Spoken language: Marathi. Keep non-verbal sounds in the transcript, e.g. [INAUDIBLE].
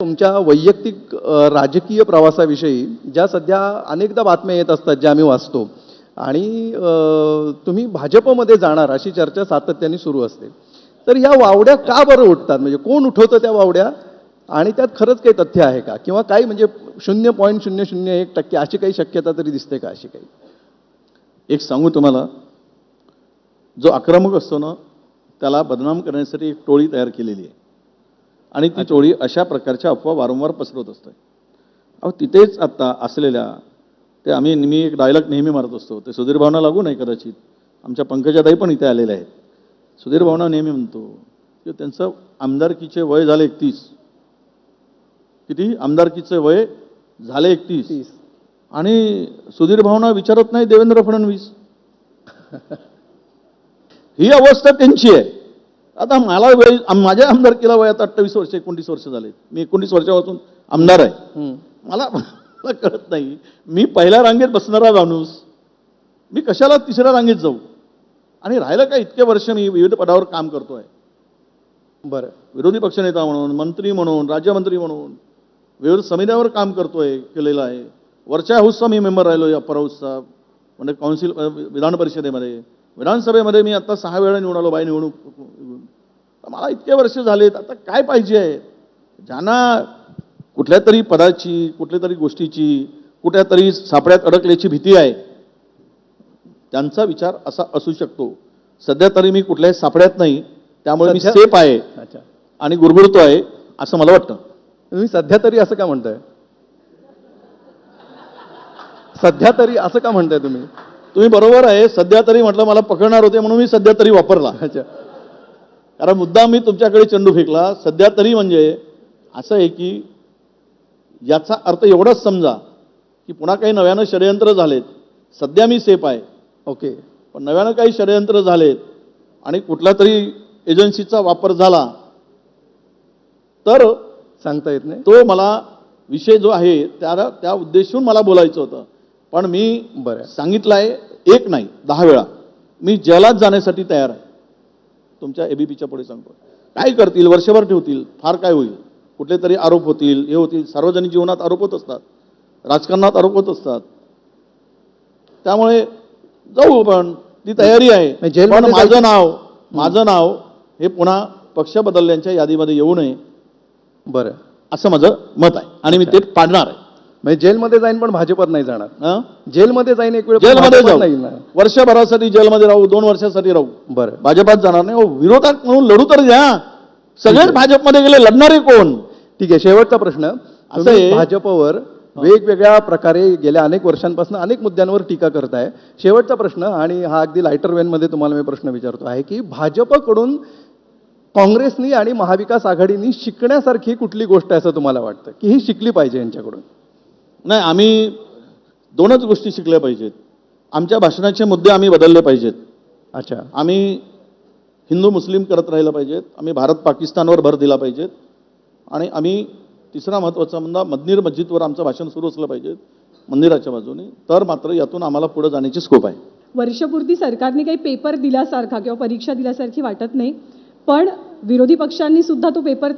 तुमच्या वैयक्तिक राजकीय प्रवासाविषयी ज्या सध्या अनेकदा बातम्या येत असतात ज्या आम्ही वाचतो आणि तुम्ही भाजपमध्ये जाणार अशी चर्चा सातत्याने सुरू असते. तर या वावड्या का बरं उठतात? म्हणजे कोण उठवतं त्या वावड्या? आणि त्यात खरंच काही तथ्य आहे का? किंवा काही म्हणजे शून्य पॉईंट शून्य शून्य एक टक्के अशी काही शक्यता तरी दिसते का अशी काही? एक सांगू तुम्हाला. जो आक्रमक असतो ना त्याला बदनाम करण्यासाठी एक टोळी तयार केलेली आहे. आणि ती टोळी अशा प्रकारच्या अफवा वारंवार पसरवत असते. अहो तिथेच आत्ता असलेल्या ते आम्ही मी एक डायलॉग नेहमी मारत असतो. ते सुधीर भावना लागू नाही कदाचित. आमच्या पंकजाताई पण इथे आलेल्या आहेत. सुधीर भावना नेहमी म्हणतो की त्यांचं आमदारकीचे वय झाले एकतीस. किती? आमदारकीचे वय झाले एकतीस. तीस. आणि सुधीर भावना विचारत नाही देवेंद्र फडणवीस. [LAUGHS] ही अवस्था त्यांची आहे. आता मला वय माझ्या आमदारकीला वयात अठ्ठावीस वर्ष एकोणतीस वर्ष झाले. मी एकोणतीस वर्षापासून आमदार आहे. मला मला कळत नाही. मी पहिल्या रांगेत बसणारा माणूस. मी कशाला तिसऱ्या रांगेत जाऊ? आणि राहिलं का इतके वर्ष मी विविध पदावर काम करतोय? बरं. विरोधी पक्षनेता म्हणून मंत्री म्हणून राज्यमंत्री म्हणून विविध समित्यावर काम करतोय केलेलं आहे. वरच्या हाऊसचा मी मेंबर राहिलो अप्पर हाऊसचा. म्हणजे काउन्सिल अ, विधान परिषदेमध्ये. विधानसभेमध्ये मी आता सहा वेळा निवडून आलो बाय निवडणूक मला इतके वर्ष झालेत आता काय पाहिजे? आहे ज्यांना कुठल्या तरी पदाची कुठल्या तरी गोष्टीची कुठल्या तरी सापड्यात अडकल्याची भीती आहे त्यांचा विचार असा असू शकतो. सध्या तरी मी कुठल्याही सापड्यात नाही त्यामुळे मी सेफ आहे आणि गुरगुरतो आहे असं मला वाटतं. तुम्ही सध्या तरी असं का म्हणताय? सध्या तरी असं का म्हणताय तुम्ही? तुम्ही बरोबर आहे सध्या तरी म्हटलं मला पकडणार होते म्हणून मी सध्या तरी वापरला. अच्छा. कारण मुद्दा मी तुमच्याकडे चेंडू फेकला सध्या तरी म्हणजे असं आहे की याचा अर्थ एवढाच समजा की पुन्हा काही नव्यानं षडयंत्र झालेत. सध्या मी सेफ आहे. ओके पण नव्यानं काही षडयंत्र झालेत आणि कुठल्या तरी एजन्सीचा वापर झाला तर सांगता येत नाही. तो मला विषय जो आहे त्या त्या उद्देशून मला बोलायचं होतं. पण मी बरं. सांगितलं आहे एक नाही दहा वेळा. मी जेलात जाण्यासाठी तयार आहे. तुमच्या एबीपीच्या पुढे सांगतो. काय करतील? वर्षभर ठेवतील. फार काय होईल? कुठले तरी आरोप होतील. हे होतील. सार्वजनिक जीवनात आरोप होत असतात. राजकारणात आरोप होत असतात. त्यामुळे जाऊ आपण. ती तयारी आहे. पण माझं नाव माझं नाव हे पुन्हा पक्ष बदलण्याच्या यादीमध्ये येऊ नये. बरं. असं माझं मत आहे. आणि मी ते पाडणार आहे. म्हणजे जेलमध्ये जाईन पण भाजपात नाही जाणार. हं? जेलमध्ये जाईन एक वेळ पण जेलमध्ये भाजपात जाऊ. नाही ना वर्षभरासाठी जेलमध्ये राहू दोन वर्षासाठी राहू. बरं. भाजपात जाणार नाही. विरोधात म्हणून लढू तर द्या. सगळेच भाजपमध्ये गेले लढणारे कोण? ठीक आहे शेवटचा प्रश्न. तुम्ही आहे- भाजपवर वेगवेगळ्या प्रकारे गेल्या अनेक वर्षांपासून अनेक मुद्द्यांवर टीका करताय शेवटचा प्रश्न आणि हा अगदी लायटर वेनमध्ये तुम्हाला मी प्रश्न विचारतो आहे की भाजपकडून काँग्रेसनी आणि महाविकास आघाडीनी शिकण्यासारखी कुठली गोष्ट आहे असं तुम्हाला वाटतं? की ही शिकली पाहिजे यांच्याकडून? नाही आम्ही दोनच गोष्टी शिकल्या पाहिजेत. आमच्या भाषणाचे मुद्दे आम्ही बदलले पाहिजेत. अच्छा. आम्ही हिंदू मुस्लिम करत राहिलं पाहिजेत. आम्ही भारत पाकिस्तानवर भर दिला पाहिजेत. आणि आम्ही तिसरा महत्त्वाचा मुद्दा मदनीर मस्जिदवर आमचं भाषण सुरू असलं पाहिजे मंदिराच्या बाजूने. तर मात्र यातून आम्हाला पुढे जाण्याची स्कोप आहे. वर्षपूर्ती सरकारने काही पेपर दिल्यासारखा किंवा परीक्षा दिल्यासारखी वाटत नाही पण विरोधी पक्षांनी सुद्धा तो पेपर